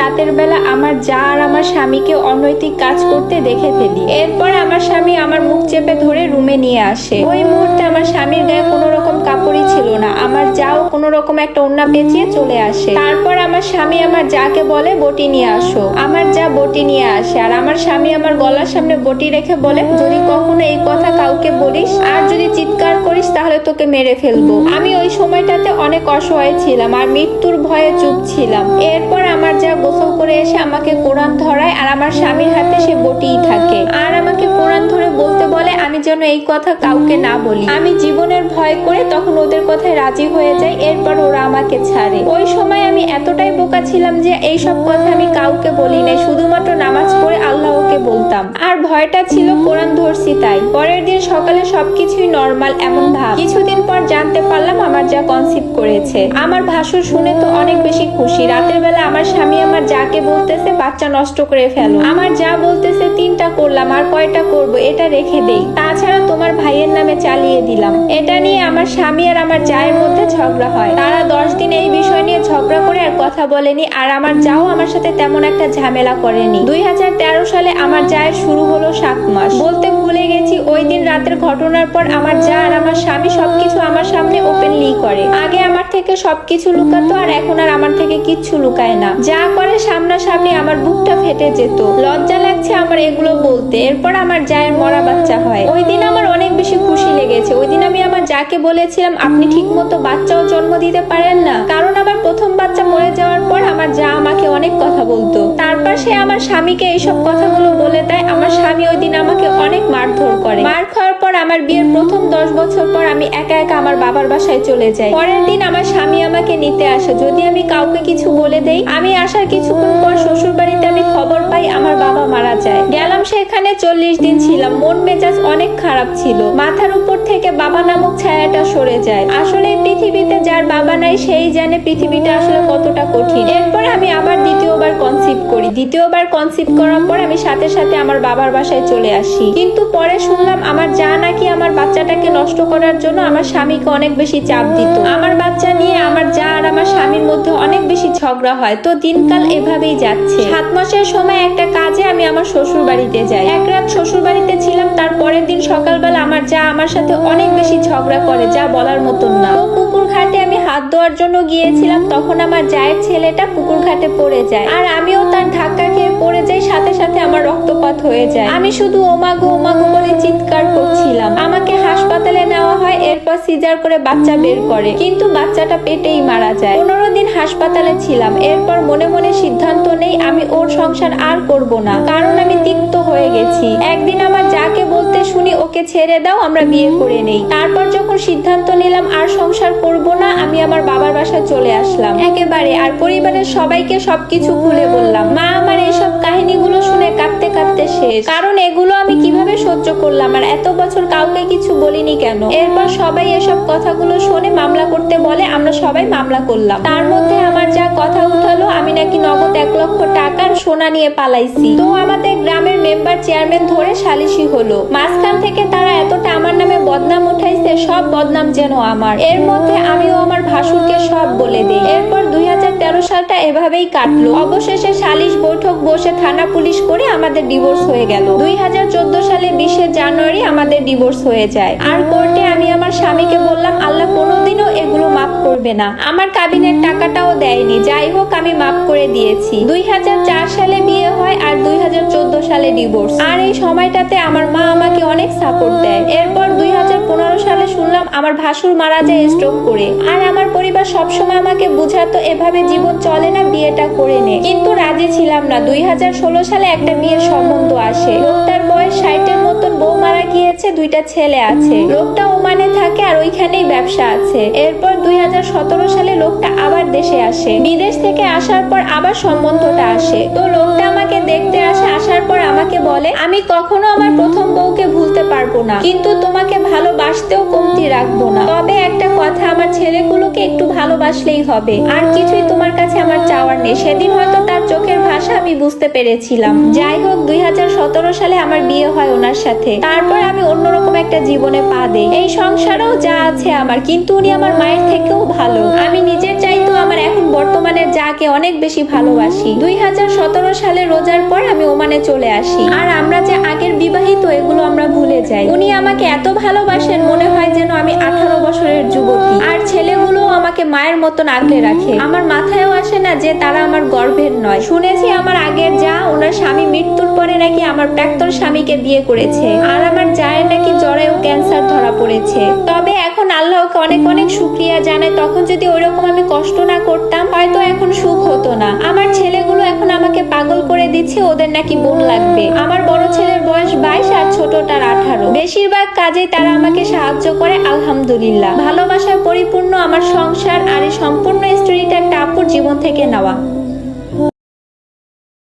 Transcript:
রাতের বেলা আমার যা আর আমার স্বামীকে অনৈতিক কাজ করতে দেখে ফেলি। এরপর আমার স্বামী আমার মুখ চেপে ধরে রুমে নিয়ে আসে। ওই মুহূর্তে আমার স্বামীর গায়ে কোনো রকম কাপড়ই ছিল না। আমার যাও কোনো রকম একটা ওন্না পেঁচিয়ে চলে আসে। তারপর আমার স্বামী আমার যাকে বলে বটি নিয়ে আসো। আমার যা বটি নিয়ে আসে। আর আমার স্বামী আমার গলার সামনে বটি রেখে বলে, যদি কখনো এই কথা কাউকে বলিস, আর যদি চিৎকার করিস, তাহলে তোকে মেরে ফেলব। আমি ওই সময়টাতে অনেক অসহায় ছিলাম আর মৃত্যুর ভয়ে চুপ ছিলাম। এরপর আমার যা গোসল করে এসে আমাকে কোরআন ধরায় আর আমার স্বামীর হাতে সে বটিই থাকে। আর আমাকে কোরআন ধরে বলতে বলে, আমি যেন এই কথা কাউকে না বলি। আমি জীবনের ভয় করে তখন ওদের কথায় রাজি হয়ে যাই, এরপর ওরা আমাকে ছাড়ে। ওই সময় আমি এতটাই বোকা ছিলাম যে এই সব কথা আমি কাউকে বলি নাই, শুধুমাত্র নামাজ পড়ে আল্লাহকে বলতাম। আর ভয়টা ছিল কোরআন ধরছি তাই। পরের দিন সকালে সবকিছুই নর্মাল এমন ভাব। কিছুদিন জানতে পারলাম আমার যা কনসিভ করেছে। আমার ভাসুর শুনে তো অনেক বেশি খুশি। রাতের বেলা আমার স্বামী আমার যাকে বলতেছে বাচ্চা নষ্ট করে ফেলো। আমার যা বলতেছে তিনটা করলাম, আর কয়টা করব এটা রেখে দেই। তাছাড়া তোমার ভাইয়ের নামে চালিয়ে দিলাম। এটা নিয়ে আমার স্বামী আর আমার জায়ের মধ্যে ঝগড়া হয়। তারা দশ দিন এই বিষয় নিয়ে ঝগড়া করে আর কথা বলেনি, আর আমার যাও আমার সাথে তেমন একটা ঝামেলা করেনি। দুই হাজার তেরো সালে আমার জায়ের শুরু হলো সাত মাস। বলতে ভুলে গেছি, ওই দিন রাতের ঘটনার পর আমার যা আর আমার স্বামী সবকিছু আমার সামনে ওপেনলি করে। আগে আমার থেকে সবকিছু লুকাতো আর এখন আর আমার থেকে কিচ্ছু লুকায় না। যা করে সামনাসামনি আমার বুকটা ফেটে যেত। লজ্জা লাগছে আমার এগুলো বলতে। এরপর আমার জায়ের মরা বাচ্চা হয়। ওই দিন আমার অনেক বেশি খুশি লেগেছে। ওই দিন আমি আমার যাকে বলেছিলাম, আপনি ঠিক মতো বাচ্চাও জন্ম দিতে পারেন না। কারণ আমার প্রথম বাচ্চা মরে যাওয়ার পর আমার যা আমাকে অনেক কথা বলতো। তারপর সে আমার স্বামীকে এইসব কথাগুলো বলে দেয়। আমার স্বামী ওই দিন আমাকে অনেক মারধর করে। মার পর আমার বিয়ের প্রথম দশ বছর পর আমি একা একা আমার বাবার বাসায় চলে যাই। পরের দিন আমার স্বামী আমাকে নিতে আসে। যদি আমি কাউকে কিছু বলে দেই, আমি আসার কিছুক্ষণ পর শ্বশুর বাড়িতে আমি খবর পাই আমার বাবা মারা যায়। গেলাম সেখানে চল্লিশ দিন ছিলাম। মন মেজাজ অনেক খারাপ ছিল। মাথার উপর থেকে বাবা নামক ছায়াটা সরে যায়। আসলে পৃথিবীতে যার বাবা নাই, সেই জানে পৃথিবীটা আসলে কতটা কঠিন। এরপর আমি আবার দ্বিতীয়বার কনসিভ করি। দ্বিতীয়বার কনসিভ করার পর আমি সাথে সাথে আমার বাবার বাসায় চলে আসি। কিন্তু পরে শুনলাম আমার যা নাকি আমার বাচ্চাটাকে নষ্ট করার জন্য আমার স্বামীকে অনেক বেশি চাপ দিত। আমার বাচ্চা নিয়ে আমার যা আর আমার স্বামীর মধ্যে অনেক বেশি ঝগড়া হয়। তো দিনকাল এভাবেই যাচ্ছে। সাত মাসের সময় একটা কাজে আমি আমার শ্বশুর বাড়িতে যাই। এক রাত শ্বশুর বাড়িতে ছিলাম, তার পরের দিন সকালবেলা আমার যা আমার সাথে অনেক বেশি ঝগড়া করে, যা বলার মতন না। ঘাটে আমি হাত ধোয়ার জন্য গিয়েছিলাম, তখন আমার জায়ের ছেলেটা পুকুর ঘাটে পড়ে যায়। আর আমিও তার ধাক্কা খেয়ে পড়ে যাই, সাথে সাথে আমার রক্তপাত হয়ে যায়। আমি শুধু ওমাগো ওমাগো বলে চিৎকার করছিলাম। আমাকে হাসপাতালে নেওয়া হয় এরপর সিজার করে বাচ্চা বের করে। কিন্তু বাচ্চাটা পেটেই মারা যায়। পনেরো দিন হাসপাতালে ছিলাম। এরপর মনে মনে সিদ্ধান্ত নেই, আমি ওর সংসার আর করব না। কারণ আমি তিক্ত হয়ে গেছি। একদিন আমার যাকে বলতে শুনি, ওকে ছেড়ে দাও, আমরা বিয়ে করে নেই। তারপর যখন সিদ্ধান্ত নিলাম, আর সংসার করব না, আমি আমার বাবার বাসায় চলে আসলাম। একেবারে, আর পরিবারের সবাইকে সবকিছু খুলে বললাম। মা, আমার এইসব কাহিনীগুলো শুনে কাঁদতে কাঁদতে শেষ। কারণ এগুলো আমি কীভাবে সহ্য করলাম আর এত বছর কাউকে কিছু বলিনি কেন? এরপর সবাই এসব কথাগুলো শুনে মামলা করতে বলে, আমরা সবাই মামলা করলাম। তার মধ্যে আমার যা কথা উঠালো, আমি নাকি নগদ এক লক্ষ টাকার সোনা নিয়ে পালাইছি। তো আমাদের গ্রামের মেম্বার চেয়ারম্যান ধরে সালিশি হলো। মাঝখান থেকে তারা এতটা বদনাম উঠাইছে, সব বদনাম যেন আমার। এর মধ্যে আমিও আমার ভাসুরকে সব বলে দিই। এরপর দুই সালটা এভাবেই কাটলো। অবশেষে সালিশ বৈঠক বসে থানা পুলিশ করে আমাদের ডিভোর্স হয়ে গেল। দুই হাজার চোদ্দ সালে বিশে জানুয়ারি আমাদের ডিভোর্স হয়ে যায়। আর কোর্টে আমি আমার স্বামীকে বললাম, আল্লাহ কোনোদিনও এগুলো মাফ করবে না। আমার কাবিনের টাকাটাও দেয়নি। যাই হোক আমি মাফ করে দিয়েছি। দুই সালে বিয়ে হয় আর দুই সালে ডিভোর্স। আর এই সময়টাতে আমার মা আমাকে অনেক সাপোর্ট দেয়। এরপর দুই সালে শুনলাম আমার ভাসুর মারা যায় স্ট্রোক করে। আর আমার পরিবার সবসময় আমাকে বুঝাতো, এভাবে জীবন চলে না, বিয়েটা করে নে। কিন্তু রাজি ছিলাম না। দুই হাজার ষোলো সালে একটা বিয়ের সম্বন্ধ আসে। লোকটার বয়স ষাটের মতন বউ দুইটা ছেলে আছে। লোকটা ওমানে থাকে আর ওইখানেই ব্যবসা আছে। এরপর দুই সালে লোকটা আবার দেশে আসে। বিদেশ থেকে আসার পর আবার সম্বন্ধটা আসে। তো লোকটা আমাকে দেখতে আসে, আসার পর আমাকে বলে, আমি কখনো আমার প্রথম বউকে ভুলতে পারব না। কিন্তু তোমাকে ভালোবাসতেও কমতি রাখব না। তবে একটা কথা, আমার ছেলেগুলোকে একটু ভালোবাসলেই হবে। আর কিছুই তোমার কাছে আমার চাওয়ার নেই। সেদিন হয়তো তার চোখের ভাষা আমি বুঝতে পেরেছিলাম। যাই হোক, দুই সালে আমার বিয়ে হয় ওনার সাথে। তারপর আমি অন্যরকম একটা জীবনে পা দেই। এই সংসারেও যা আছে আমার, কিন্তু উনি আমার মায়ের থেকেও ভালো। আমি নিজের চাইতো আমার এখন বর্তমানে যাকে অনেক বেশি ভালোবাসি। দুই হাজার সতেরো সালে রোজার পর আমি ওমানে চলে আসি। আর আমরা আগের বিবাহিত এগুলো আমরা ভুলে যাই। উনি আমাকে এত ভালোবাসেন, মনে হয় যেন আমি আঠারো বছরের যুবতী। আর ছেলেগুলো আমাকে মায়ের মতন আগলে রাখে। আমার মাথায়ও আসে না যে তারা আমার গর্ভের নয়। শুনেছি আমার আগের যা, ওনার স্বামী মৃত্যুর পরে নাকি আমার প্রাক্তন স্বামীকে বিয়ে করেছে। আর আমার জায়ের নাকি জরায়ু ক্যান্সার ধরা পড়েছে। তবে এখন আল্লাহকে অনেক অনেক শুক্রিয়া জানাই তখন যদি ওইরকম আমি কষ্ট না করতাম, হয়তো এখন সুখ হতো না। আমার ছেলেগুলো এখন আমাকে পাগল করে দিচ্ছে, ওদের নাকি বোন লাগবে। আমার বড় ছেলের বয়স বাইশ আর ছোটটার আঠারো। বেশিরভাগ কাজে তারা আমাকে সাহায্য করে, আলহামদুলিল্লাহ। ভালোবাসার পরিপূর্ণ আমার সংসার আর এই সম্পূর্ণ স্টোরিটা একটা আপুর জীবন থেকে নেওয়া।